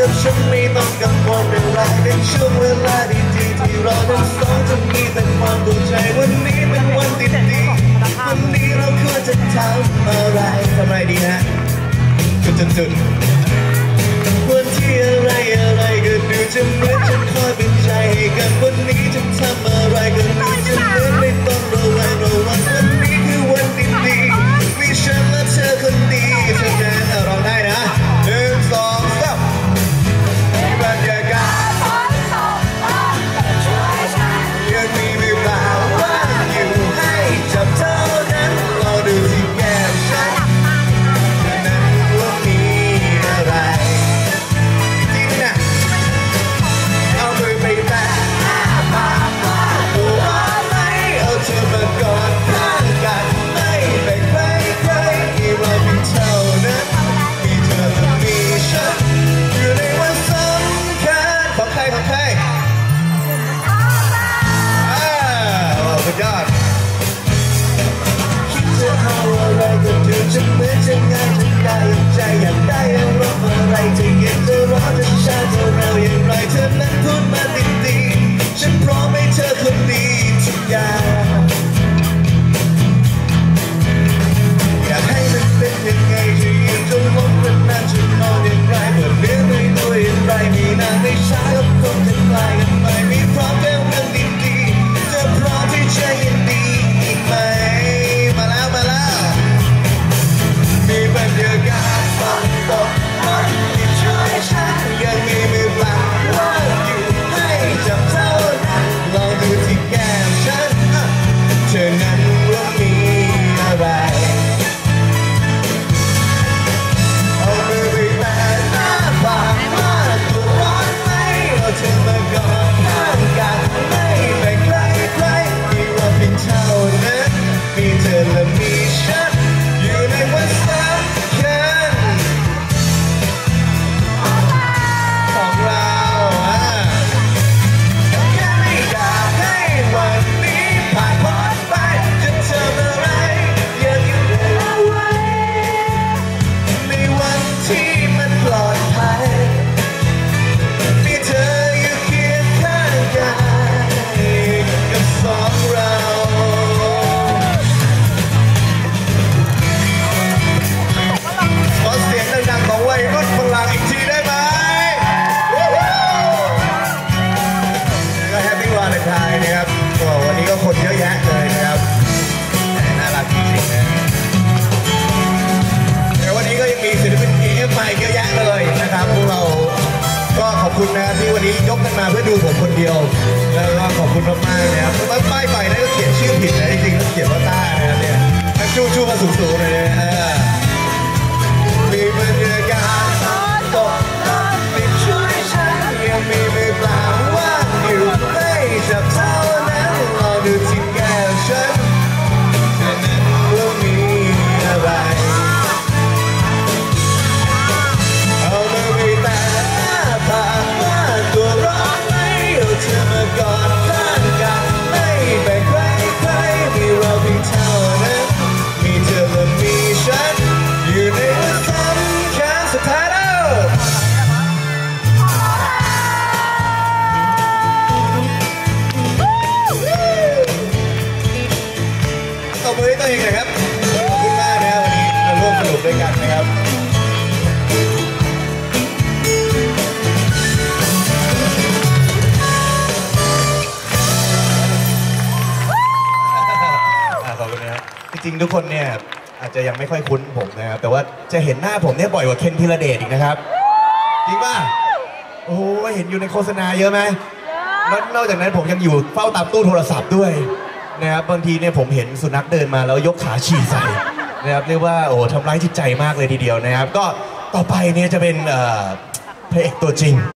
กับฉันไม่ต้องกังวลอะไรในช่วงเวลาดีๆที่เราทั้งสองจะมีแต่ความดูใจวันนี้เป็นวันดีๆวันนี้เราควรจะทำอะไรทำไมดีฮะจุดจุจุด Jaya Jaya Jaya ดูผมคนเดียวแล้วก็ขอบคุณมากๆนะครับถ้าป้ายไฟนั้นก็เขียนชื่อผิดนะจริงๆต้องเขียนว่าต้านะครับเนี่ยชูชูมาสูงๆเลยนะ นะครับจริงๆทุกคนเนี่ยอาจจะยังไม่ค่อยคุ้นผมนะครับ แต่ว่าจะเห็นหน้าผมเนี่ยบ่อยกว่าเคนธีรเดชอีกนะครับ จริงป่ะ โอ้โหเห็นอยู่ในโฆษณาเยอะไหมนอกนอกจากนั้นผมยังอยู่เฝ้าตามตู้โทรศัพท์ด้วยนะครับบางทีเนี่ยผมเห็นสุนัขเดินมาแล้วยกขาฉี่ใส่ นะครับเรียกว่าโอ้หทำร้ายจิตใจมากเลยทีเดียวนะครับ ก็ต่อไปเนี่ยจะเป็นเอ่อพระเอกตัวจริง